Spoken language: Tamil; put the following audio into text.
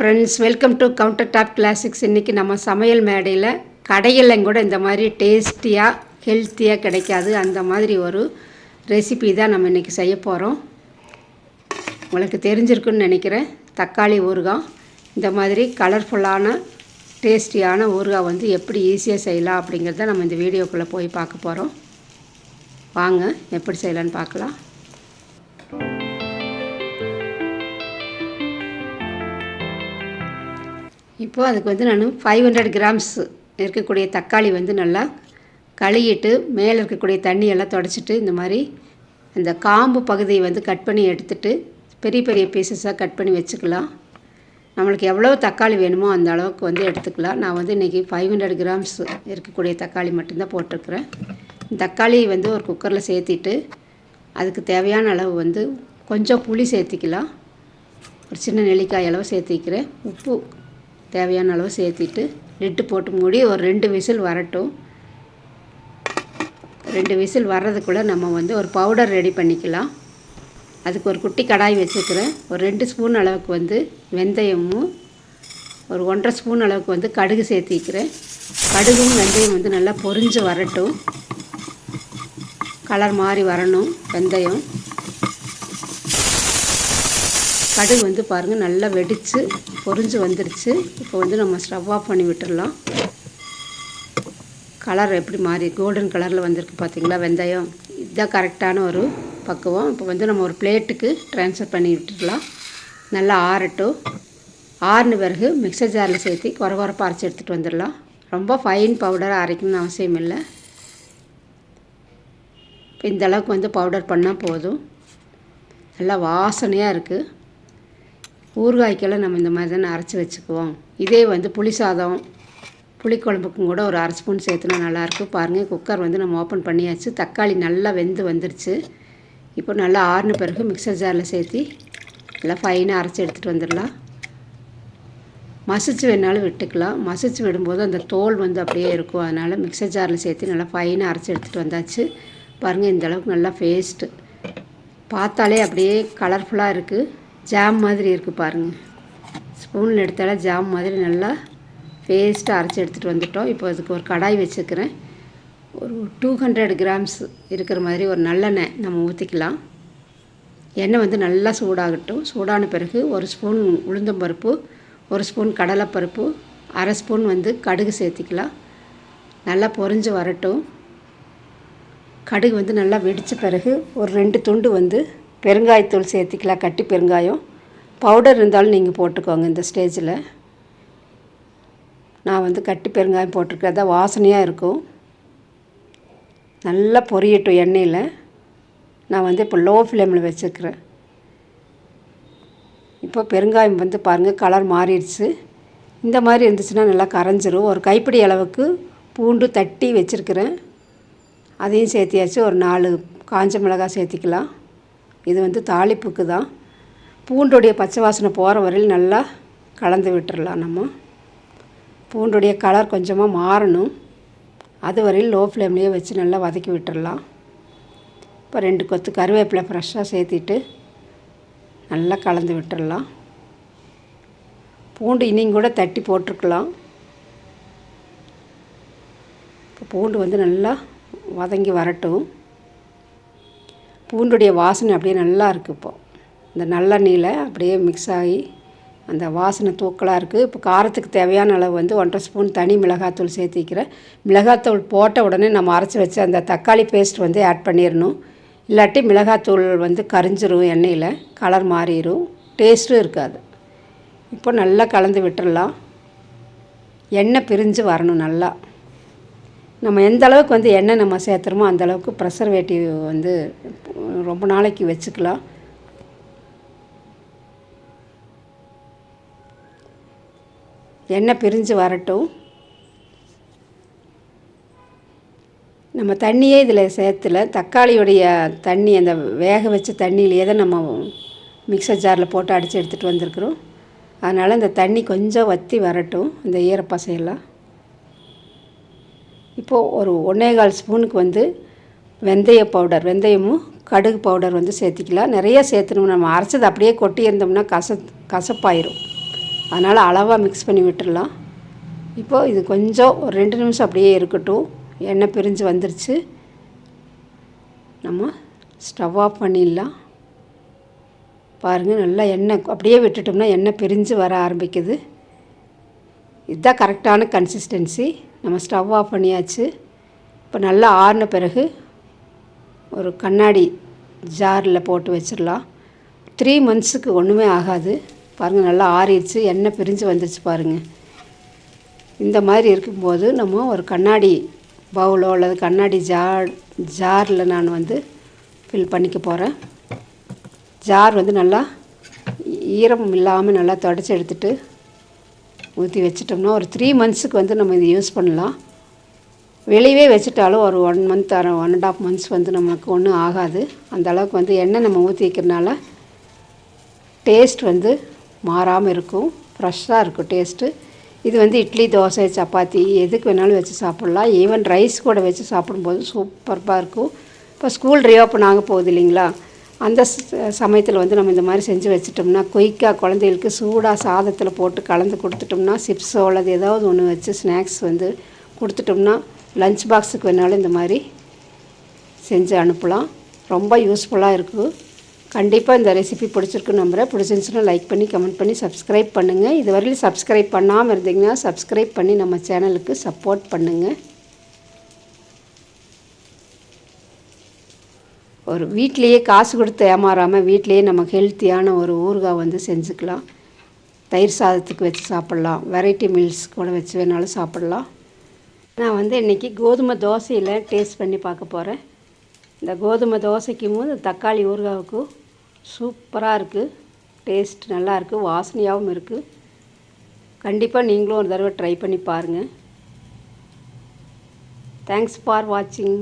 Friends welcome to counter top classics இன்றைக்கி நம்ம சமையல் மேடையில் கடைகளில் கூட இந்த மாதிரி டேஸ்டியாக ஹெல்த்தியாக கிடைக்காது. அந்த மாதிரி ஒரு ரெசிபி தான் நம்ம இன்றைக்கி செய்ய போகிறோம் உங்களுக்கு தெரிஞ்சிருக்குன்னு நினைக்கிறேன். தக்காளி ஊறுகாய். இந்த மாதிரி கலர்ஃபுல்லான டேஸ்டியான ஊறுகாய் வந்து எப்படி ஈஸியாக செய்யலாம் அப்படிங்கிறத நம்ம இந்த வீடியோக்குள்ளே போய் பார்க்க போகிறோம் வாங்க எப்படி செய்யலான்னு பார்க்கலாம். இப்போது அதுக்கு வந்து நான் ஃபைவ் ஹண்ட்ரட் கிராம்ஸ் இருக்கக்கூடிய தக்காளி வந்து நல்லா கழுகிட்டு மேலே இருக்கக்கூடிய தண்ணியெல்லாம் தொடச்சிட்டு இந்த மாதிரி அந்த காம்பு பகுதியை வந்து கட் பண்ணி எடுத்துட்டு பெரிய பெரிய பீசஸாக கட் பண்ணி வச்சுக்கலாம். நம்மளுக்கு எவ்வளோ தக்காளி வேணுமோ அந்த அளவுக்கு வந்து எடுத்துக்கலாம். நான் வந்து இன்றைக்கி ஃபைவ் ஹண்ட்ரட் கிராம்ஸ் இருக்கக்கூடிய தக்காளி மட்டும்தான் போட்டிருக்கிறேன். தக்காளி வந்து ஒரு குக்கரில் சேர்த்திட்டு அதுக்கு தேவையான அளவு வந்து கொஞ்சம் புளி சேர்த்திக்கலாம். ஒரு சின்ன நெல்லிக்காய் அளவு சேர்த்திக்கிறேன். உப்பு தேவையான அளவு சேர்த்திட்டு லிட்டு போட்டு மூடி ஒரு ரெண்டு விசில் வரட்டும். ரெண்டு விசில் வர்றதுக்குள்ளே நம்ம வந்து ஒரு பவுடர் ரெடி பண்ணிக்கலாம். அதுக்கு ஒரு குட்டி கடாய் வச்சுக்கிறேன். ஒரு ரெண்டு ஸ்பூன் அளவுக்கு வந்து வெந்தயமும் ஒரு ஒன்றரை ஸ்பூன் அளவுக்கு வந்து கடுகு சேர்த்திக்கிறேன். கடுகும் வெந்தயம் வந்து நல்லா பொரிஞ்சு வரட்டும். கலர் மாறி வரணும் வெந்தயம். கடுகு வந்து பாருங்கள் நல்லா வெடித்து பொறிஞ்சு வந்துடுச்சு இப்போ வந்து நம்ம ஸ்டவ் ஆஃப் பண்ணி விட்டுடலாம் கலர் எப்படி மாறி கோல்டன் கலரில் வந்திருக்கு பார்த்தீங்களா வெந்தயம்? இதுதான் கரெக்டான ஒரு பக்குவம். இப்போ வந்து நம்ம ஒரு பிளேட்டுக்கு ட்ரான்ஸ்ஃபர் பண்ணி விட்டுடலாம் நல்லா ஆறட்டும். ஆறுன பிறகு மிக்சர் ஜாரில் சேர்த்து குறை குறைப்பாக அரைச்சி எடுத்துகிட்டு வந்துடலாம். ரொம்ப ஃபைன் பவுடராக அரைக்கணும்னு அவசியம் இல்லை. இப்போ இந்தளவுக்கு வந்து பவுடர் பண்ணால் போதும். நல்லா வாசனையாக இருக்குது ஊறுகாய்க்கெல்லாம் நம்ம இந்த மாதிரி தானே அரைச்சி வச்சுக்குவோம். இதே வந்து புளி சாதம் புளிக்குழம்புக்கும் கூட ஒரு அரை ஸ்பூன் சேர்த்துனா நல்லாயிருக்கும் பாருங்கள் குக்கர் வந்து நம்ம ஓப்பன் பண்ணியாச்சு. தக்காளி நல்லா வெந்து வந்துடுச்சு இப்போ நல்லா ஆறுன பிறகு மிக்சர் ஜாரில் சேர்த்தி நல்லா ஃபைனாக அரைச்சி எடுத்துகிட்டு வந்துடலாம். மசிச்சு வேணாலும் விட்டுக்கலாம். மசிச்சு விடும்போது அந்த தோல் வந்து அப்படியே இருக்கும். அதனால் மிக்சர் ஜாரில் சேர்த்து நல்லா ஃபைனாக அரைச்சி எடுத்துகிட்டு வந்தாச்சு. பாருங்கள் இந்த அளவுக்கு நல்லா பேஸ்ட்டு பார்த்தாலே அப்படியே கலர்ஃபுல்லாக இருக்குது ஜாம் மாதிரி இருக்குது பாருங்கள் ஸ்பூனில் எடுத்தாலே ஜாம் மாதிரி நல்லா பேஸ்ட்டாக அரைச்சி எடுத்துகிட்டு வந்துட்டோம். இப்போ அதுக்கு ஒரு கடாய் வச்சுக்கிறேன். ஒரு டூ ஹண்ட்ரட் கிராம்ஸ் இருக்கிற மாதிரி ஒரு நல்லெண்ணெய் நம்ம ஊற்றிக்கலாம் எண்ணெய் வந்து நல்லா சூடாகட்டும். சூடான பிறகு ஒரு ஸ்பூன் உளுந்தம்பருப்பு ஒரு ஸ்பூன் கடலைப்பருப்பு அரை ஸ்பூன் வந்து கடுகு சேர்த்திக்கலாம். நல்லா பொறிஞ்சு வரட்டும். கடுகு வந்து நல்லா வெடித்த பிறகு ஒரு ரெண்டு துண்டு வந்து பெருங்காயத்தூள் சேர்த்திக்கலாம் கட்டி பெருங்காயம். பவுடர் இருந்தாலும் நீங்கள் போட்டுக்கோங்க இந்த ஸ்டேஜில். நான் வந்து கட்டி பெருங்காயம் போட்டிருக்கேன். வாசனையாக இருக்கும். நல்லா பொரியட்டும் எண்ணெயில். நான் வந்து இப்போ லோ ஃப்ளேமில் வச்சுருக்கிறேன். இப்போ பெருங்காயம் வந்து பாருங்கள் கலர் மாறிடுச்சு. இந்த மாதிரி இருந்துச்சுன்னா நல்லா கரைஞ்சிரும். ஒரு கைப்பிடி அளவுக்கு பூண்டு தட்டி வச்சுருக்கிறேன். அதையும் சேர்த்தியாச்சு. ஒரு நாலு காஞ்ச மிளகாய் சேர்த்திக்கலாம். இது வந்து தாளிப்புக்கு தான். பூண்டுடைய பச்சை வாசனை போகிற வரையில் நல்லா கலந்து விட்டுறலாம் நம்ம. பூண்டுடைய கலர் கொஞ்சமாக மாறணும். அது வரையில் லோ ஃப்ளேம்லேயே வச்சு நல்லா வதக்கி விட்டுறலாம். இப்போ ரெண்டு கொத்து கருவேப்பிலை ஃப்ரெஷ்ஷாக சேர்த்திட்டு நல்லா கலந்து விட்டுறலாம். பூண்டு இன்னிங்க கூட தட்டி போட்டிருக்கலாம். இப்போ பூண்டு வந்து நல்லா வதங்கி வரட்டும். பூண்டுடைய வாசனை அப்படியே நல்லா இருக்குது இப்போது இந்த நல்லெண்ணெயில் அப்படியே மிக்ஸ் ஆகி அந்த வாசனை தூக்கலாக இருக்குது இப்போ காரத்துக்கு தேவையான அளவு வந்து ஒன்றரை ஸ்பூன் தனி மிளகாத்தூள் சேர்த்திக்கிறேன் மிளகாத்தூள் போட்ட உடனே நம்ம அரைச்சி வச்சு அந்த தக்காளி பேஸ்ட் வந்து ஆட் பண்ணிடணும் இல்லாட்டி மிளகாத்தூள் வந்து கரிஞ்சிரும் எண்ணெயில் கலர் மாறிடும் டேஸ்ட்டும் இருக்காது. இப்போ நல்லா கலந்து விட்டுடலாம் எண்ணெய் பிரிஞ்சு வரணும் நல்லா. நம்ம எந்த அளவுக்கு வந்து எண்ணெய் நம்ம சேர்த்துறோமோ அந்த அளவுக்கு ப்ரெசர்வேட்டிவ் வந்து ரொம்ப நாளைக்கு வச்சுக்கலாம். எண்ணெய் பிரிஞ்சு வரட்டும். நம்ம தண்ணியே இதில் சேர்த்துல தக்காளியுடைய தண்ணி அந்த வேக வச்ச தண்ணியிலேயே தான் நம்ம மிக்சர் ஜாரில் போட்டு அடித்து எடுத்துகிட்டு வந்திருக்குறோம். அதனால் இந்த தண்ணி கொஞ்சம் வற்றி வரட்டும் இந்த ஈரப்பசையெல்லாம். இப்போது ஒரு ஒன்றே கால் ஸ்பூனுக்கு வந்து வெந்தய பவுடர் வெந்தயமும் கடுகு பவுடர் வந்து சேர்த்திக்கலாம். நிறைய சேர்த்தணும் நம்ம அரைச்சது அப்படியே கொட்டி இருந்தோம்னா கச கசப்பாயிரும். அதனால் அளவாக மிக்ஸ் பண்ணி விட்டுடலாம் இப்போது இது கொஞ்சம் ஒரு ரெண்டு நிமிஷம் அப்படியே இருக்கட்டும். எண்ணெய் பிரிஞ்சு வந்துருச்சு. நம்ம ஸ்டவ் ஆஃப் பண்ணிடலாம். பாருங்கள் நல்லா எண்ணெய் அப்படியே விட்டுட்டோம்னா எண்ணெய் பிரிஞ்சு வர ஆரம்பிக்குது. இதுதான் கரெக்டான கன்சிஸ்டன்சி நம்ம ஸ்டவ் ஆஃப் பண்ணியாச்சு. இப்போ நல்லா ஆறின பிறகு ஒரு கண்ணாடி ஜாரில் போட்டு வச்சிடலாம் த்ரீ மந்த்ஸுக்கு ஒன்றுமே ஆகாது. பாருங்கள் நல்லா ஆறிடுச்சு. எண்ணெய் பிரிஞ்சு வந்துருச்சு பாருங்கள் இந்த மாதிரி இருக்கும்போது நம்ம ஒரு கண்ணாடி பவுலோ அல்லது கண்ணாடி ஜார் ஜாரில் நான் வந்து ஃபில் பண்ணிக்க போகிறேன் ஜார் வந்து நல்லா ஈரம் இல்லாமல் நல்லா தொடச்சி எடுத்துகிட்டு ஊற்றி வச்சிட்டோம்னா ஒரு த்ரீ மந்த்ஸுக்கு வந்து நம்ம இதை யூஸ் பண்ணலாம். வெளியவே வச்சுட்டாலும் ஒரு one month or one and half months வந்து நமக்கு ஒன்றும் ஆகாது. அந்த அளவுக்கு வந்து எண்ணெய் நம்ம ஊற்றி வைக்கிறனால டேஸ்ட் வந்து மாறாமல் இருக்கும். ஃப்ரெஷ்ஷாக இருக்கும் டேஸ்ட்டு இது வந்து இட்லி தோசை சப்பாத்தி எதுக்கு வேணாலும் வச்சு சாப்பிட்லாம். ஈவன் ரைஸ் கூட வச்சு சாப்பிடும்போது சூப்பராக இருக்கும். இப்போ ஸ்கூல் ரீஓப்பன் ஆக போகுது இல்லைங்களா? அந்த சமயத்தில் வந்து நம்ம இந்த மாதிரி செஞ்சு வச்சுட்டோம்னா குயிக்காக குழந்தைகளுக்கு சூடாக சாதத்தில் போட்டு கலந்து கொடுத்துட்டோம்னா சிப்ஸோ அல்லது ஏதாவது ஒன்று வச்சு ஸ்நாக்ஸ் வந்து கொடுத்துட்டோம்னா லஞ்ச் பாக்ஸுக்கு வேணாலும் இந்த மாதிரி செஞ்சு அனுப்பலாம். ரொம்ப யூஸ்ஃபுல்லாக இருக்கும் கண்டிப்பாக இந்த ரெசிபி பிடிச்சிருக்குன்னு நம்புகிறேன் பிடிச்சிருந்துச்சுன்னா லைக் பண்ணி கமெண்ட் பண்ணி சப்ஸ்கிரைப் பண்ணுங்கள் இதுவரையிலும் சப்ஸ்கிரைப் பண்ணாமல் இருந்தீங்கன்னா சப்ஸ்கிரைப் பண்ணி நம்ம சேனலுக்கு சப்போர்ட் பண்ணுங்கள் ஒரு வீட்லேயே காசு கொடுத்து ஏமாறாமல் வீட்லேயே நம்ம ஹெல்த்தியான ஒரு ஊறுகாய் வந்து செஞ்சுக்கலாம். தயிர் சாதத்துக்கு வச்சு சாப்பிட்லாம். வெரைட்டி மீல்ஸ் கூட வச்சு வேணாலும் சாப்பிட்லாம். நான் வந்து இன்றைக்கி கோதுமை தோசையில் டேஸ்ட் பண்ணி பார்க்க போகிறேன் இந்த கோதுமை தோசைக்கும் போது தக்காளி ஊறுகாவுக்கும் சூப்பராக இருக்குது டேஸ்ட் நல்லாயிருக்கு வாசனையாகவும் இருக்குது கண்டிப்பாக நீங்களும் ஒரு தடவை ட்ரை பண்ணி பாருங்கள் தேங்க்ஸ் ஃபார் வாட்சிங்